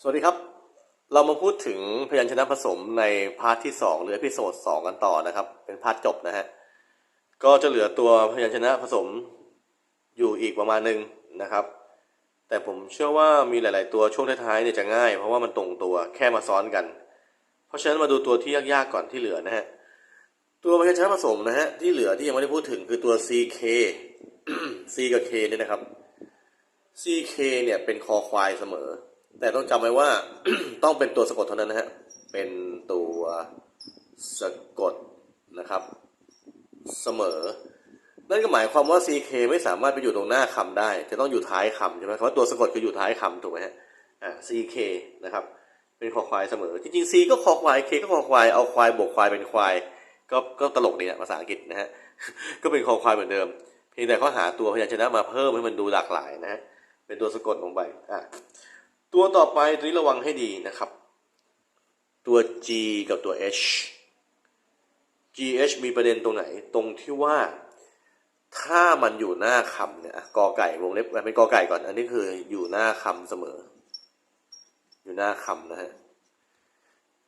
สวัสดีครับ เรามาพูดถึงพยัญชนะผสมในพาร์ทที่ 2 หรือพิโซด2กันต่อนะครับ เป็นพาร์ทจบนะฮะ ก็จะเหลือตัวพยัญชนะผสมอยู่อีกประมาณหนึ่งนะครับ แต่ผมเชื่อว่ามีหลาย ๆ ตัวช่วงท้ายๆเนี่ยจะง่าย เพราะว่ามันตรงตัวแค่มาซ้อนกัน เพราะฉะนั้นมาดูตัวที่ยาก ๆ ก่อนที่เหลือนะฮะ ตัวพยัญชนะผสมนะฮะที่เหลือที่ยังไม่ได้พูดถึงคือตัว CK C กับ K เนี่ยนะครับ CK เนี่ยเป็นคอควายเสมอ แต่ต้องจำไว้ว่า ต้องเป็นตัวสะกดเท่านั้นนะฮะ เป็นตัวสะกดนะครับ เสมอ นั่นก็หมายความว่า CK ไม่สามารถไปอยู่ตรงหน้าคำได้ จะต้องอยู่ท้ายคำใช่ไหมคำว่าตัวสะกดคืออยู่ท้ายคำถูกไหมฮะอ่า CK นะครับ เป็นคอควายเสมอ จริงๆ C ก็คอควาย K ก็คอควาย เอาควายบวกควายเป็นควาย ก็ก็ตลกดีนะภาษาอังกฤษนะฮะ ก็เป็นคอควายเหมือนเดิม เพียงแต่เขาหาตัวพยัญชนะมาเพิ่มให้มันดูหลากหลายนะฮะ เป็นตัวสะกดลงไป อะ ตัวต่อไปตัวนี้ระวังให้ดีนะครับ ตัว G กับตัว H GH มีประเด็นตรงไหนตรงที่ว่า ถ้ามันอยู่หน้าคำเนี่ยกอไก่วงเล็บเป็นกอไก่ก่อน อันนี้คืออยู่หน้าคำเสมอ อยู่หน้าคำนะฮะ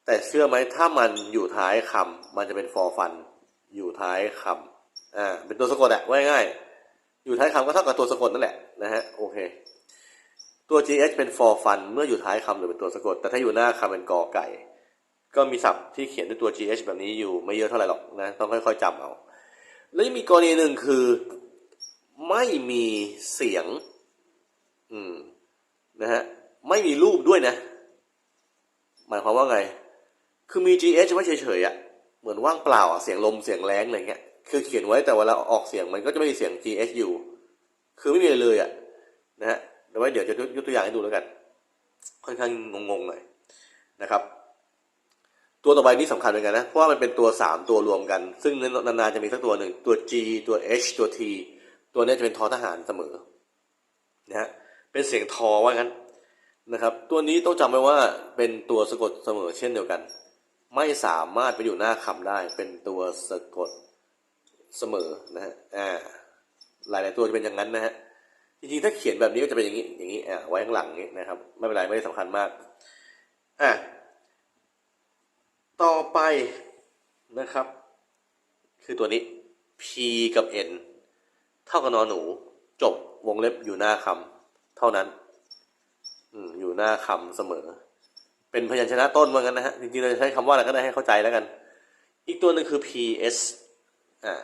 แต่เชื่อไหมถ้ามันอยู่ท้ายคำมันจะเป็นฟอร์ฟันอยู่ท้ายคำอ่าเป็นตัวสะกดอะว่าง่าย อยู่ท้ายคำก็เท่ากับตัวสะกดนั่นแหละนะฮะโอเค ตัว gh เป็น for fun เมื่ออยู่ท้ายคำหรือเป็นตัวสะกด แต่ถ้าอยู่หน้าคำเป็นกอไก่ ก็มีศัพท์ที่เขียนด้วยตัว gh แบบนี้อยู่ไม่เยอะเท่าไหร่หรอกนะต้องค่อยๆจำเอา แล้วมีกรณีหนึ่งคือไม่มีเสียง อืม นะฮะ ไม่มีรูปด้วยนะ หมายความว่าไง คือมี gh ไว้เฉยๆอะ่ะ เหมือนว่างเปล่าอะเสียงลมเสียงแรงอะไรเงี้ย คือเขียนไว้แต่เวลาออกเสียงมันก็จะไม่มีเสียง gh อยู่ คือไม่มีเลยอะ่ะ นะฮะ เดี๋ยวไว้เดี๋ยวจะยกตัวอย่างให้ดูแล้วกัน ค่อนข้างงงๆหน่อยนะครับ ตัวต่อไปนี่สำคัญเหมือนกันนะ เพราะว่ามันเป็นตัวสามตัวรวมกัน ซึ่งนานๆจะมีสักตัวหนึ่ง ตัว G ตัว H ตัว T ตัวนี้จะเป็นทอทหารเสมอนะฮะเป็นเสียงทอว่างั้นนะครับ ตัวนี้ต้องจำไว้ว่าเป็นตัวสะกดเสมอเช่นเดียวกัน ไม่สามารถไปอยู่หน้าคำได้เป็นตัวสะกดเสมอนะฮะอ่าหลาย ๆ ตัวจะเป็นอย่างนั้นนะฮะ จริงๆถ้าเขียนแบบนี้ก็จะเป็นอย่างนี้อย่างนี้อ่าไว้ข้างหลังนี้นะครับ ไม่เป็นไรไม่ได้สำคัญมากอะต่อไปนะครับ คือตัวนี้ p กับ n เท่ากับนอนหนู จบวงเล็บอยู่หน้าคำเท่านั้น อืมอยู่หน้าคำเสมอ เป็นพยัญชนะต้นเหมือนกันนะฮะจริงๆเราจะใช้คำว่าอะไรก็ได้ให้เข้าใจแล้วกัน อีกตัวหนึ่งคือ ps อ่า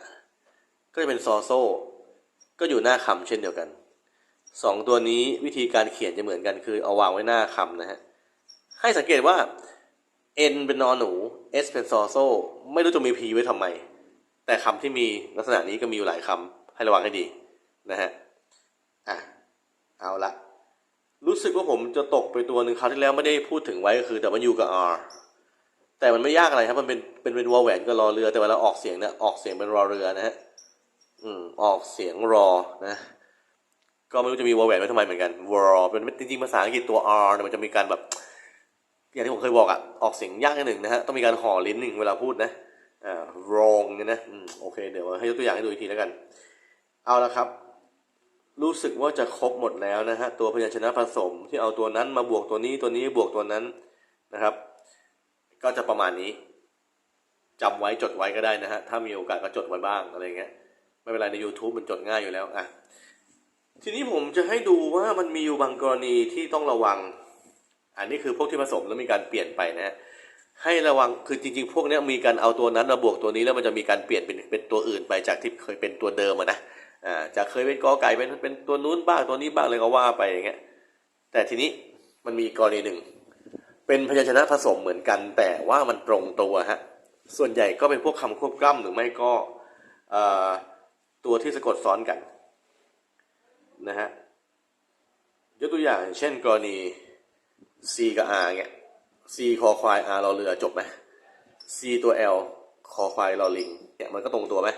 ก็จะเป็นซอโซก็อยู่หน้าคำเช่นเดียวกัน สองตัวนี้วิธีการเขียนจะเหมือนกันคือเอาวางไว้หน้าคำนะฮะ ให้สังเกตว่า n เป็นนอนหนู s เป็นซอโซไม่รู้จะมี p ไว้ทำไม แต่คำที่มีลักษณะนี้ก็มีอยู่หลายคำให้ระวังให้ดีนะฮะ อะ เอาละรู้สึกว่าผมจะตกไปตัวหนึ่งคราวที่แล้วไม่ได้พูดถึงไว้ก็คือ W กับ R แต่มันไม่ยากอะไรครับ มันเป็นเป็นเป็นวอลแหวนกับรอเรือ แต่เวลาออกเสียงเนี่ยออกเสียงเป็นรอเรือนะฮะ อืม ออกเสียงรอนะ ก็ไม่รู้จะมีวอลแวนไว้ทำไมเหมือนกันวอลเป็นจริงๆภาษาอังกฤษตัว R เนี่ยมันจะมีการแบบ อย่างที่ผมเคยบอกอะออกเสียงยากนิดหนึ่งนะฮะต้องมีการห่อลิ้นหนึ่งเวลาพูดนะอ่า wrong เนี่ยนะอืมโอเค เดี๋ยวให้ยกตัวอย่างให้ดูอีกทีแล้วกัน เอาละครับ รู้สึกว่าจะครบหมดแล้วนะฮะตัวพยัญชนะผสมที่เอาตัวนั้นมาบวกตัวนี้ตัวนี้บวกตัวนั้นนะครับ ก็จะประมาณนี้จำไว้จดไว้ก็ได้นะฮะ ถ้ามีโอกาสก็จดไว้บ้างอะไรเงี้ย ไม่เป็นไรใน YouTube มันจดง่ายอยู่แล้ว อะ ทีนี้ผมจะให้ดูว่ามันมีอยู่บางกรณีที่ต้องระวัง อันนี้คือพวกที่ผสมแล้วมีการเปลี่ยนไปนะให้ระวังคือจริงๆ พวกนี้มีการเอาตัวนั้นมาบวกตัวนี้แล้วมันจะมีการเปลี่ยนเป็นเป็นตัวอื่นไปจากที่เคยเป็นตัวเดิมนะอ่าจะเคยเป็นกอไก่เป็นเป็นตัวนู้นบ้างตัวนี้บ้างเลยก็ว่าไปอย่างเงี้ยแต่ทีนี้มันมีกรณีหนึ่งเป็นพยัญชนะผสมเหมือนกัน แต่ว่ามันตรงตัวฮะส่วนใหญ่ก็เป็นพวกคำควบกล้ำหรือไม่ก็อ่อตัวที่สะกดซ้อนกัน นะฮะยกตัวอย่างเช่นกรณี C กับ R เงี้ย C คอควาย R รอเรือจบไหม C ตัว L คอควายรอลิงเนี่ยมันก็ตรงตัวไหม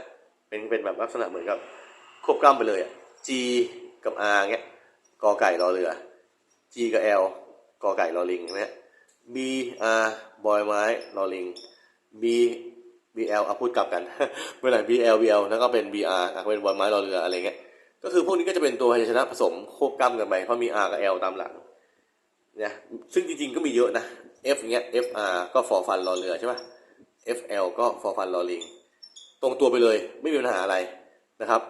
เป็นเป็นแบบลักษณะเหมือนกับควบกล้ำไปเลยอะ G กับ R เงี้ยกอไก่รอเรือ G กับ L กอไก่รอลิงใช่ไหม B R บอยไม้รอลิง B B L เอาพูดกลับกันเมื่อไหร่ B L B L แล้วก็เป็น B R อะเป็นบอยไม้รอเรืออะไรเงี้ย ก็คือพวกนี้ก็จะเป็นตัวพยัญชนะผสมควบกล้ำกันไปเพราะมี R กับ L ตามหลังเนี่ยซึ่งจริงๆก็มีเยอะนะ F เงี้ย FR ก็ฟอฟันรอเรือใช่ป่ะ FL ก็ฟอฟันรอลิง ตรงตัวไปเลยไม่มีปัญหาอะไรนะครับ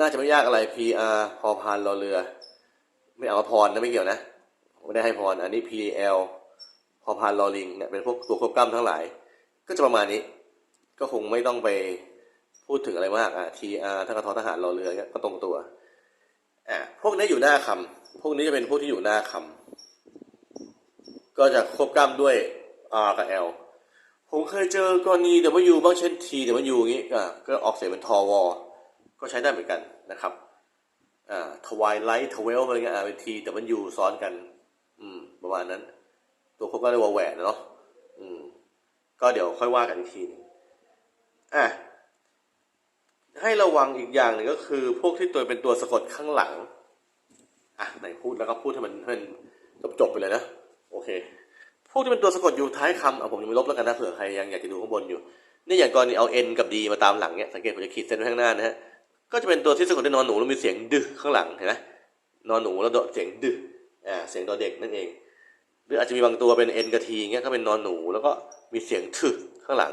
น่าจะไม่ยากอะไร PR พอพานรอเรือ ไม่เอาพรนะไม่เกี่ยวนะไม่ได้ให้พรอันนี้ PL พอพานรอลิงเนี่ยเป็นพวกตัวควบกล้ำทั้งหลาย ก็จะประมาณนี้ ก็คงไม่ต้องไป พูดถึงอะไรมากอะ TR ถ้ากระทอทหารรอเรือเนี่ยก็ตรงตัวอะพวกนี้อยู่หน้าคำพวกนี้จะเป็นพวกที่อยู่หน้าคำก็จะควบกล้ำด้วย R กับ L ผมเคยเจอกรณี W บ้างเช่น T W อย่างนี้ ก็ออกเสียงเป็นทอวอก็ใช้ได้เหมือนกันนะครับอ่าทวายไลท์ทเวลอะไรเงี้ยอ่าเป็น T W ซ้อนกัน อืม ประมาณนั้น ตัวควบก็เรียกว่าแหวนเนาะอืม ก็เดี๋ยวค่อยว่ากันอีกทีหนึงอะ ให้ระวังอีกอย่างหนึ่งก็คือ พวกที่ตัวเป็นตัวสะกดข้างหลัง อะไหนพูดแล้วก็พูดให้มันให้มันจบจบๆไปเลยนะ โอเค พวกที่เป็นตัวสะกดอยู่ท้ายคำเอะผมจะไม่ลบแล้วกันนะเผื่อใครยังอยากจะดูข้างบนอยู่ นี่อย่างกรณีเอา N กับ D มาตามหลังเนี่ยสังเกตผมจะขีดเส้นไว้ข้างหน้านะฮะ ก็จะเป็นตัวที่สะกดด้วยนอนหนูแล้วมีเสียงดึข้างหลังเห็นไหมนอนหนูแล้วโดเสียงดึอ่าเสียงตัวเด็กนั่นเอง หรืออาจจะมีบางตัวเป็น N กับ T เงี้ยก็เป็นนอนหนู แล้วก็มีเสียงทึข้างหลัง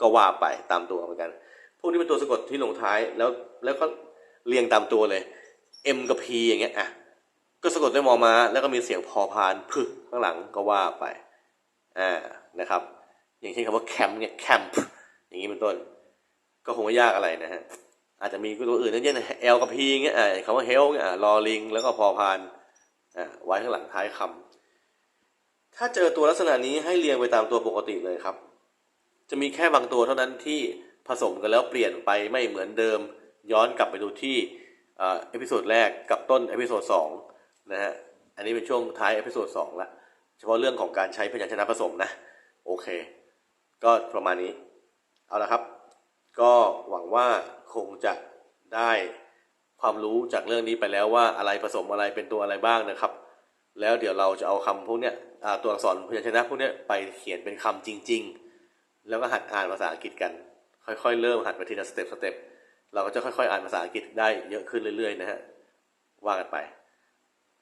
ก็ว่าไปตามตัวเหมือนกัน พวกนี้เป็นตัวสะกดที่ลงท้ายแล้วแล้วก็เรียงตามตัวเลย M กับ P อย่างเงี้ยอะก็สะกดด้วยมอมาแล้วก็มีเสียงพอพานพึข้างหลังก็ว่าไปอ่านะครับ อย่างเช่นคำว่าแคมป์เนี่ยแคมป์อย่างนี้เป็นต้น ก็คงไม่ยากอะไรนะฮะอาจจะมีตัวอื่นนั่นเช่น L กับ P เงี้ยอ่าคำว่า hell เงี้ยอ่ารอลิง แล้วก็พอพานอ่าไว้ข้างหลังท้ายคำถ้าเจอตัวลักษณะนี้ให้เรียงไปตามตัวปกติเลยครับ จะมีแค่บางตัวเท่านั้นที่ ผสมกันแล้วเปลี่ยนไปไม่เหมือนเดิม ย้อนกลับไปดูที่เอพิโซดแรกกับต้นเอพิโซดสองนะฮะอันนี้เป็นช่วงท้ายเอพิโซดสองละเฉพาะเรื่องของการใช้พยัญชนะผสมนะโอเค ก็ประมาณนี้เอาละครับ ก็หวังว่าคงจะได้ความรู้จากเรื่องนี้ไปแล้วว่าอะไรผสมอะไรเป็นตัวอะไรบ้างนะครับ แล้วเดี๋ยวเราจะเอาคำพวกเนี้ยตัวอักษรพยัญชนะพวกเนี้ยไปเขียนเป็นคำจริง ๆ แล้วก็หัดอ่านภาษาอังกฤษกัน ค่อยๆ เริ่มหัดไปทีละสเต็ปสเต็ปเราก็จะค่อยๆ อ่านภาษาอังกฤษได้เยอะขึ้นเรื่อยๆ นะฮะว่ากันไป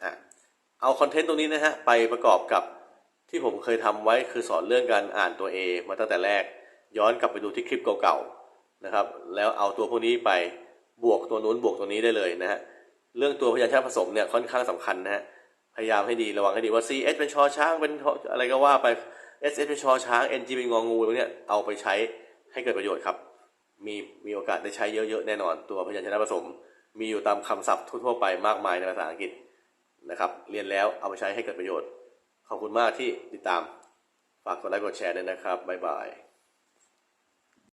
อะเอาคอนเทนต์ตรงนี้นะฮะไปประกอบกับที่ผมเคยทำไว้คือสอนเรื่องการอ่านตัว A มาตั้งแต่แรก ย้อนกลับไปดูที่คลิปเก่าๆนะครับแล้วเอาตัวพวกนี้ไปบวกตัวนู้นบวกตัวนี้ได้เลยนะฮะเรื่องตัวพยัญชนะผสมเนี่ยค่อนข้างสำคัญนะฮะพยายามให้ดีระวังให้ดีว่า C S เป็นชอช้างเป็นอะไรก็ว่าไป S S เป็นชอช้าง N G เป็นงองูพวกเนี้ยเอาไปใช้ ให้เกิดประโยชน์ครับ มีมีโอกาสได้ใช้เยอะๆแน่นอน ตัวพยัญชนะผสม มีอยู่ตามคำศัพท์ทั่วไปมากมายในภาษาอังกฤษนะครับ เรียนแล้วเอาไปใช้ให้เกิดประโยชน์ ขอบคุณมากที่ติดตาม ฝากกดไลค์กดแชร์ด้วยนะครับบ๊ายบาย